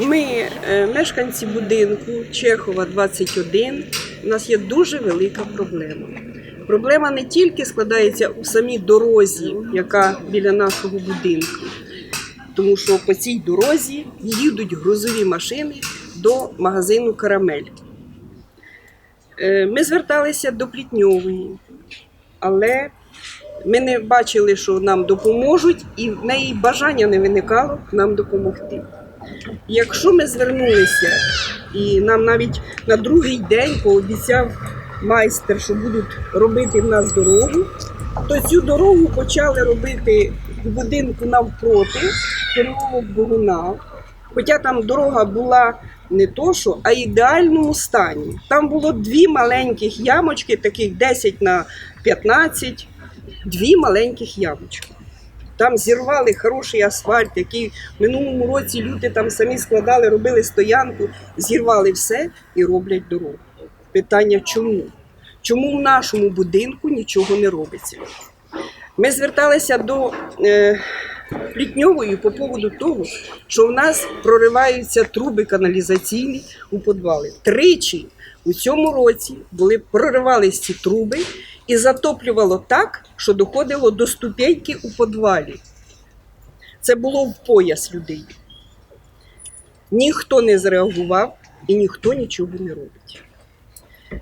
Ми е, мешканці будинку Чехова 21. У нас є дуже велика проблема. Проблема не тільки складається у самій дорозі, яка біля нашого будинку, тому що по цій дорозі їдуть грузові машини до магазину Карамель. Е, Ми зверталися до Плітньової, але ми не бачили, що нам допоможуть, і в неї бажання не виникало нам допомогти. Якщо ми звернулися, і нам навіть на другий день пообіцяв майстер, що будуть робити в нас дорогу, то цю дорогу почали робити в будинку навпроти, переулок Богуна. Хоча там дорога була не то що, а ідеальному стані. Там було дві маленьких ямочки, таких 10 на 15, дві маленьких ямочки. Там зірвали хороший асфальт, який в минулому році люди там самі складали, робили стоянку, зірвали все і роблять дорогу. Питання чому? Чому в нашому будинку нічого не робиться? Ми зверталися до е, Плітньової по поводу того, що в нас прориваються труби каналізаційні у підвали. Тричі у цьому році були проривались ці труби і затоплювало так, що доходило до ступеньки у підвалі. Це було в пояс людей. Ніхто не зреагував і ніхто нічого не робить.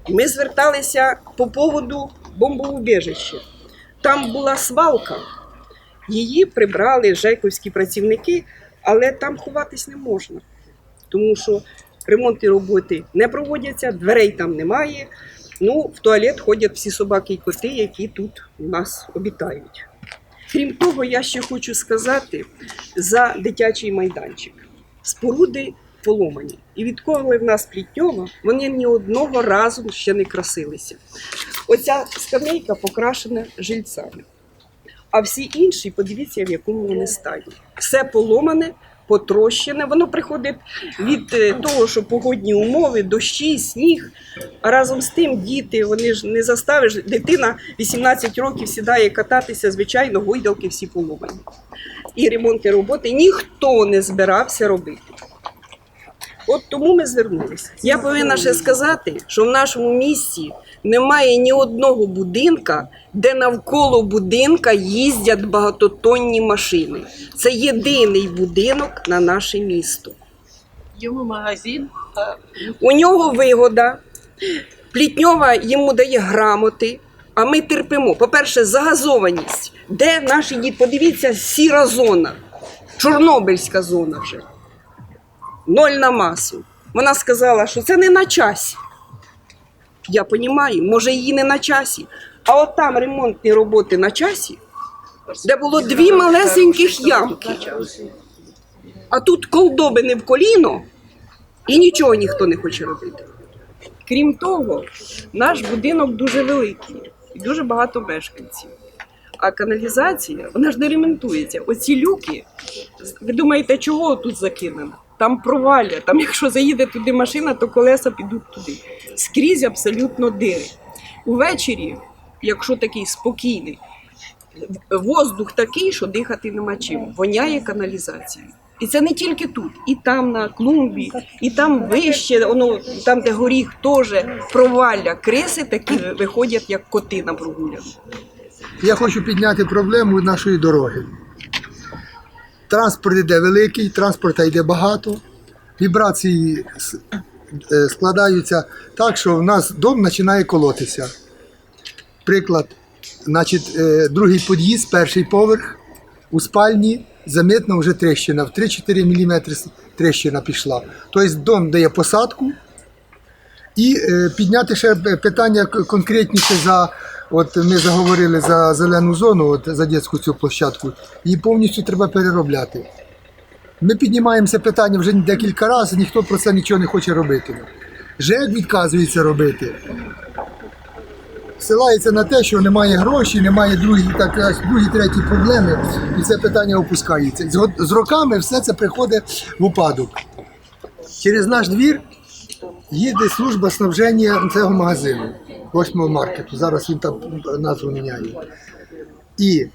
Ми зверталися по поводу бомбоубіжища. Там була свалка, її прибрали жековські працівники, але там ховатись не можна, тому що ремонтні роботи не проводяться, дверей там немає. Ну, в туалет ходять всі собаки і коти, які тут у нас обітають. Крім того, я ще хочу сказати за дитячий майданчик. Споруди поломані. І відколи в нас плітньова, вони ні одного разу ще не красилися. Оця скамейка покрашена жильцями. А всі інші, подивіться, в якому вони стані. Все поломане, потрощене. Воно приходить від е, того, що погодні умови, дощі, сніг. А разом з тим діти, вони ж не заставиш. Дитина 18 років сідає кататися, звичайно, гойдалки всі поломані. І ремонтні роботи ніхто не збирався робити. От тому ми звернулися. Я повинна ще сказати, що в нашому місті немає ні одного будинка, де навколо будинка їздять багатотонні машини. Це єдиний будинок на наше місто. Йому магазин. У нього вигода. Плітньова йому дає грамоти, а ми терпимо. По-перше, загазованість. Де наші діти? Подивіться, сіра зона, Чорнобильська зона вже. Ноль на масу. Вона сказала, що це не на часі. Я розумію, може її не на часі. А от там ремонтні роботи на часі, де було дві малесеньких ямки. А тут колдобини в коліно, і нічого ніхто не хоче робити. Крім того, наш будинок дуже великий і дуже багато мешканців. А каналізація, вона ж не ремонтується. Оці люки, ви думаєте, чого тут закинено? Там провалля. Там, якщо заїде туди машина, то колеса підуть туди. Скрізь абсолютно дири. Увечері, якщо такий спокійний, воздух такий, що дихати нема чим. Воняє каналізація. І це не тільки тут, і там на клумбі, і там вище, воно, там, де горіх, теж провалля. Криси такі виходять, як коти на прогулянку. Я хочу підняти проблему нашої дороги. Транспорт йде великий, транспорта йде багато, вібрації е, складаються так, що в нас дом починає колотися. Приклад, значить, е, другий під'їзд, перший поверх, у спальні замітно вже тріщина, в 3-4 мм тріщина пішла. Тобто дом дає посадку, і е, підняти ще питання конкретніше за. От ми заговорили за зелену зону, от за дитячу цю площадку, її повністю треба переробляти. Ми піднімаємо це питання вже декілька разів, ніхто про це нічого не хоче робити. ЖЕК відказується робити. Силається на те, що немає грошей, немає другі, так, другі, треті проблеми, і це питання опускається. З роками все це приходить в упадок. Через наш двір їде служба снабження цього магазину, 8 маркету. Зараз він там назву міняє. І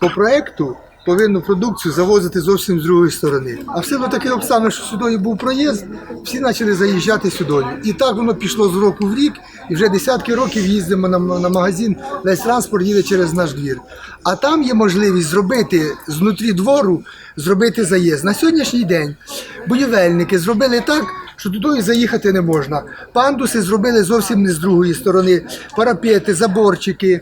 по проекту повинну продукцію завозити зовсім з другої сторони. А в силу таких обставин, що сюди був проїзд, всі почали заїжджати сюди. І так воно пішло з року в рік, і вже десятки років їздимо на, на магазин, весь транспорт їде через наш двір. А там є можливість зробити знутрі двору, зробити заїзд. На сьогоднішній день будівельники зробили так, що туди заїхати не можна. Пандуси зробили зовсім не з другої сторони. Парапети, заборчики,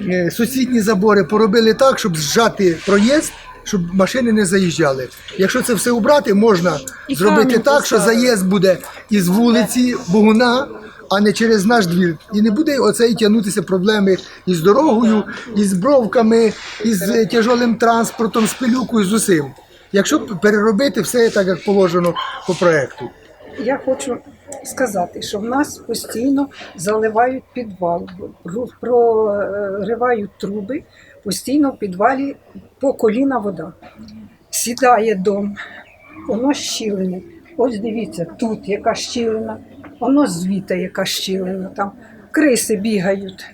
е, сусідні забори поробили так, щоб зжати проїзд, щоб машини не заїжджали. Якщо це все убрати, можна І зробити так, що заїзд буде із вулиці Богуна. А не через наш двір. І не буде оце і тягнутися проблеми із дорогою, із бровками, із е, тяжолим транспортом, з пилюкою, з усім. Якщо переробити все так, як положено по проекту. Я хочу сказати, що в нас постійно заливають підвал, проривають труби, постійно в підвалі по коліна вода. Сідає дом, воно щілине. Ось дивіться, тут яка щілина, воно звідти яка щілина. Там криси бігають.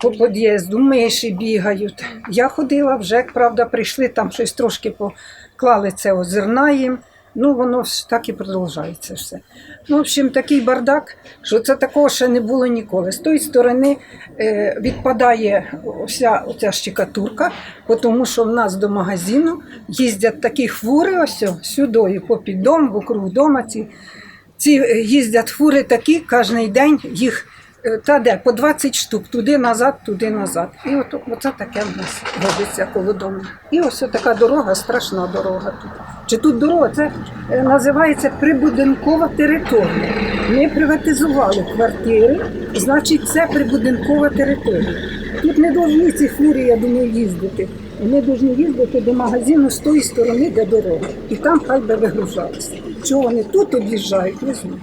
По під'їзду, миші бігають. Я ходила вже, правда, прийшли, там щось трошки поклали це озерна їм. Ну, воно так і продовжується все. Ну, в общем, такий бардак, що це такого ще не було ніколи. З тої сторони е, відпадає вся оця щекатурка, тому що в нас до магазину їздять такі хвури, ось сюди, попід дом, вокруг дома. Ці, ці е, їздять фури такі, кожен день їх е, та де по 20 штук, туди назад, туди назад. І от оце таке в нас робиться коло дому. І ось така дорога, страшна дорога тут. Чи тут дорога? Це е, називається прибудинкова територія. Ми приватизували квартири, значить, це прибудинкова територія. Тут не повинні ці фури, я думаю, їздити. Вони повинні їздити до магазину з тої сторони, де дорога. І там хай би вигружалися. Чого вони тут об'їжджають, не знаю.